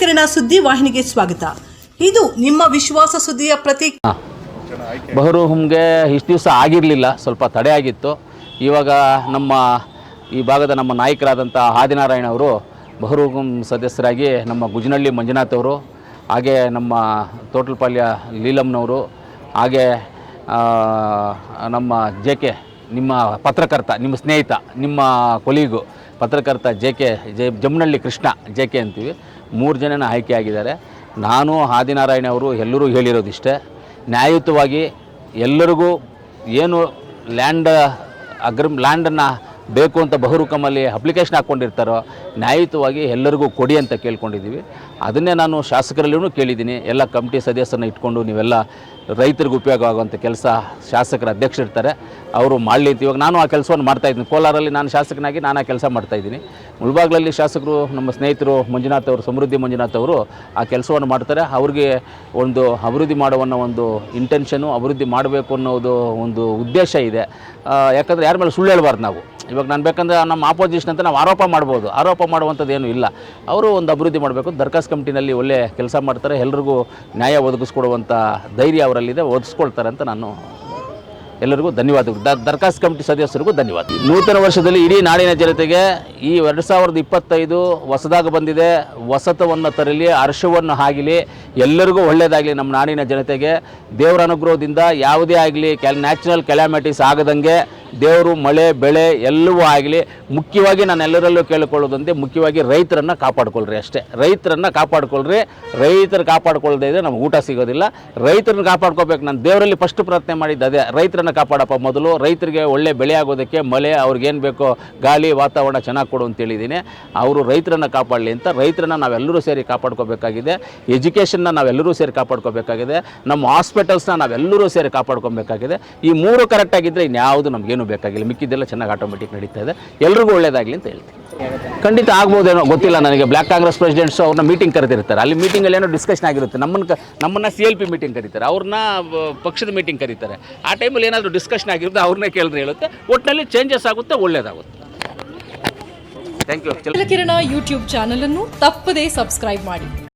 ಕಿರಣ ಸುದ್ದಿ ವಾಹಿನಿಗೆ ಸ್ವಾಗತ. ಇದು ನಿಮ್ಮ ವಿಶ್ವಾಸ ಸುದ್ದಿಯ ಪ್ರತೀಕ ಬಹರೂಹುಮ್ಗೆ ಇಷ್ಟು ದಿವಸ ಆಗಿರಲಿಲ್ಲ, ಸ್ವಲ್ಪ ತಡೆ ಆಗಿತ್ತು. ಇವಾಗ ನಮ್ಮ ಈ ಭಾಗದ ನಮ್ಮ ನಾಯಕರಾದಂಥ ಆದಿನಾರಾಯಣ ಅವರು ಬಹರೂಹುಮ್ ಸದಸ್ಯರಾಗಿ ನಮ್ಮ ಗುಜನಹಳ್ಳಿ ಮಂಜುನಾಥ್ ಅವರು, ಹಾಗೆ ನಮ್ಮ ತೋಟಲ್ಪಾಳ್ಯ ಲೀಲಮ್ನವರು, ಹಾಗೆ ನಮ್ಮ ಜೆ ಕೆ, ನಿಮ್ಮ ಪತ್ರಕರ್ತ, ನಿಮ್ಮ ಸ್ನೇಹಿತ, ನಿಮ್ಮ ಕೊಲೀಗು ಪತ್ರಕರ್ತ J K, J Jammanahalli Krishna, J K ಅಂತೀವಿ. ಮೂರು ಜನನ ಆಯ್ಕೆಯಾಗಿದ್ದಾರೆ. ನಾನು ಆದಿನಾರಾಯಣ ಅವರು ಎಲ್ಲರೂ ಹೇಳಿರೋದಿಷ್ಟೇ, ನ್ಯಾಯಯುತವಾಗಿ ಎಲ್ಲರಿಗೂ ಏನು ಲ್ಯಾಂಡ್ ಅಗ್ರಿ ಲ್ಯಾಂಡನ್ನು ಬೇಕು ಅಂತ ಬಹುರುಕಮಲ್ಲಿ ಅಪ್ಲಿಕೇಶನ್ ಹಾಕ್ಕೊಂಡಿರ್ತಾರೋ, ನ್ಯಾಯಯುತವಾಗಿ ಎಲ್ಲರಿಗೂ ಕೊಡಿ ಅಂತ ಕೇಳ್ಕೊಂಡಿದ್ದೀವಿ. ಅದನ್ನೇ ನಾನು ಶಾಸಕರಲ್ಲೂ ಕೇಳಿದ್ದೀನಿ. ಎಲ್ಲ ಕಮಿಟಿ ಸದಸ್ಯರನ್ನ ಇಟ್ಕೊಂಡು ನೀವೆಲ್ಲ ರೈತರಿಗೆ ಉಪಯೋಗ ಆಗುವಂಥ ಕೆಲಸ ಶಾಸಕರ ಅಧ್ಯಕ್ಷರಿರ್ತಾರೆ. ಅವರು ಮಾಡಲಿ ಅಂತ ಇವಾಗ ನಾನು ಆ ಕೆಲಸವನ್ನು ಮಾಡ್ತಾಯಿದ್ದೀನಿ ಕೋಲಾರಲ್ಲಿ ನಾನು ಶಾಸಕನಾಗಿ ನಾನು ಆ ಕೆಲಸ ಮಾಡ್ತಾಯಿದ್ದೀನಿ ಮುಳ್ಬಾಗ್ಲಲ್ಲಿ ಶಾಸಕರು, ನಮ್ಮ ಸ್ನೇಹಿತರು ಮಂಜುನಾಥ್ ಅವರು, ಸಮೃದ್ಧಿ ಮಂಜುನಾಥ್ ಅವರು ಆ ಕೆಲಸವನ್ನು ಮಾಡ್ತಾರೆ. ಅವ್ರಿಗೆ ಒಂದು ಅಭಿವೃದ್ಧಿ ಮಾಡುವನ್ನೋ ಒಂದು ಇಂಟೆನ್ಷನು ಅಭಿವೃದ್ಧಿ ಮಾಡಬೇಕು ಅನ್ನೋದು ಒಂದು ಉದ್ದೇಶ ಇದೆ. ಯಾಕಂದರೆ ಯಾರ ಮೇಲೆ ಸುಳ್ಳು ಹೇಳ್ಬಾರ್ದು ನಾವು. ಇವಾಗ ನಾನು ಬೇಕಂದ್ರೆ ನಮ್ಮ ಆಪೋಸಿಷನ್ ಅಂತ ನಾವು ಆರೋಪ ಮಾಡ್ಬೋದು. ಆರೋಪ ಮಾಡುವಂಥದ್ದು ಏನೂ ಇಲ್ಲ. ಅವರು ಒಂದು ಅಭಿವೃದ್ಧಿ ಮಾಡಬೇಕು. ದರ್ಖಾಸ್ ಕಮಿಟಿನಲ್ಲಿ ಒಳ್ಳೆ ಕೆಲಸ ಮಾಡ್ತಾರೆ. ಎಲ್ರಿಗೂ ನ್ಯಾಯ ಒದಗಿಸ್ಕೊಡುವಂಥ ಧೈರ್ಯ ಅವರಲ್ಲಿದೆ. ಒದಗಿಸ್ಕೊಳ್ತಾರೆ ಅಂತ ನಾನು ಎಲ್ಲರಿಗೂ ಧನ್ಯವಾದಗಳು. ದ ದರ್ಖಾಸ್ ಕಮಿಟಿ ಸದಸ್ಯರಿಗೂ ಧನ್ಯವಾದ. ನೂತನ ವರ್ಷದಲ್ಲಿ ಇಡೀ ನಾಡಿನ ಜನತೆಗೆ ಈ ಎರಡು ಸಾವಿರದ ಇಪ್ಪತ್ತೈದು ಹೊಸದಾಗಿ ಬಂದಿದೆ. ಹೊಸತವನ್ನು ತರಲಿ, ಹರ್ಷವನ್ನು ಆಗಲಿ ಎಲ್ಲರಿಗೂ ಒಳ್ಳೆಯದಾಗಲಿ ನಮ್ಮ ನಾಡಿನ ಜನತೆಗೆ. ದೇವರ ಅನುಗ್ರಹದಿಂದ ಯಾವುದೇ ಆಗಲಿ ಕ್ಯಾಲ್ ನ್ಯಾಚುರಲ್ ಕೆಲಾಮಿಟೀಸ್ ಆಗದಂಗೆ ದೇವರು, ಮಳೆ, ಬೆಳೆ ಎಲ್ಲವೂ ಆಗಲಿ, ಮುಖ್ಯವಾಗಿ ನಾನು ಎಲ್ಲರಲ್ಲೂ ಕೇಳಿಕೊಳ್ಳೋದಂತೆ ಮುಖ್ಯವಾಗಿ ರೈತರನ್ನು ಕಾಪಾಡ್ಕೊಳ್ರಿ ಅಷ್ಟೇ. ರೈತರನ್ನು ಕಾಪಾಡ್ಕೊಳ್ರಿ. ರೈತರು ಕಾಪಾಡ್ಕೊಳ್ದೇ ಇದ್ರೆ ನಮ್ಗೆ ಊಟ ಸಿಗೋದಿಲ್ಲ. ರೈತರನ್ನ ಕಾಪಾಡ್ಕೋಬೇಕು. ನಾನು ದೇವರಲ್ಲಿ ಫಸ್ಟ್ ಪ್ರಾರ್ಥನೆ ಮಾಡಿದ್ದು ಅದೇ. ರೈತರನ್ನು ಕಾಪಾಡಪ್ಪ ಮೊದಲು. ರೈತರಿಗೆ ಒಳ್ಳೆ ಬೆಳೆ ಆಗೋದಕ್ಕೆ ಮಳೆ, ಅವ್ರಿಗೇನು ಬೇಕೋ ಗಾಳಿ, ವಾತಾವರಣ ಚೆನ್ನಾಗಿ ಕೊಡು ಅಂತ ಹೇಳಿದ್ದೀನಿ. ಅವರು ರೈತರನ್ನು ಕಾಪಾಡಲಿ ಅಂತ ರೈತರನ್ನ ನಾವೆಲ್ಲರೂ ಸೇರಿ ಕಾಪಾಡ್ಕೋಬೇಕಾಗಿದೆ. ಎಜುಕೇಷನ್ನ ನಾವೆಲ್ಲರೂ ಸೇರಿ ಕಾಪಾಡ್ಕೋಬೇಕಾಗಿದೆ. ನಮ್ಮ ಹಾಸ್ಪಿಟಲ್ಸ್ನ ನಾವೆಲ್ಲರೂ ಸೇರಿ ಕಾಪಾಡ್ಕೊಬೇಕಾಗಿದೆ. ಈ ಮೂರು ಕರೆಕ್ಟಾಗಿದ್ದರೆ ಇನ್ಯಾವುದು ನಮಗೇನು ಬೇಕಾಗಿಲ್ಲ, ಮಿಕ್ಕಿದ್ದೆಲ್ಲ ಚೆನ್ನಾಗಿ ಆಟೋಮೆಟಿಕ್ ನಡೀತಾ ಇದೆ. ಎಲ್ರಿಗೂ ಒಳ್ಳೇದಾಗಲಿ ಅಂತ ಹೇಳ್ತೀನಿ. ಖಂಡಿತ ಆಗ್ಬೋದೇನೋ ಗೊತ್ತಿಲ್ಲ ನನಗೆ. ಬ್ಲ್ಯಾಕ್ ಕಾಂಗ್ರೆಸ್ ಪ್ರೆಸಿಡೆಂಟ್ಸು ಅವ್ರನ್ನ ಮೀಟಿಂಗ್ ಕರೆದಿರ್ತಾರೆ. ಅಲ್ಲಿ ಮೀಟಿಂಗಲ್ಲಿ ಏನೋ ಡಿಸ್ಕಷನ್ ಆಗಿರುತ್ತೆ. ನಮ್ಮನ್ನ ನಮ್ಮನ್ನು ಸಿ ಎಲ್ ಪಿ ಮೀಟಿಂಗ್ ಕರೀತಾರೆ. ಅವ್ರನ್ನ ಪಕ್ಷದ ಮೀಟಿಂಗ್ ಕರೀತಾರೆ. ಆ ಟೈಮಲ್ಲಿ ಏನಾದರೂ ಡಿಸ್ಕಷನ್ ಆಗಿರುತ್ತೆ, ಅವ್ರನ್ನೇ ಕೇಳಿದ್ರೆ ಹೇಳುತ್ತೆ. ಒಟ್ಟಿನಲ್ಲಿ ಚೇಂಜಸ್ ಆಗುತ್ತೆ, ಒಳ್ಳೇದಾಗುತ್ತೆ. ಥ್ಯಾಂಕ್ ಯು ಕಿರಣ ಯೂಟ್ಯೂಬ್ ಚಾನಲನ್ನು ತಪ್ಪದೇ ಸಬ್ಸ್ಕ್ರೈಬ್ ಮಾಡಿ.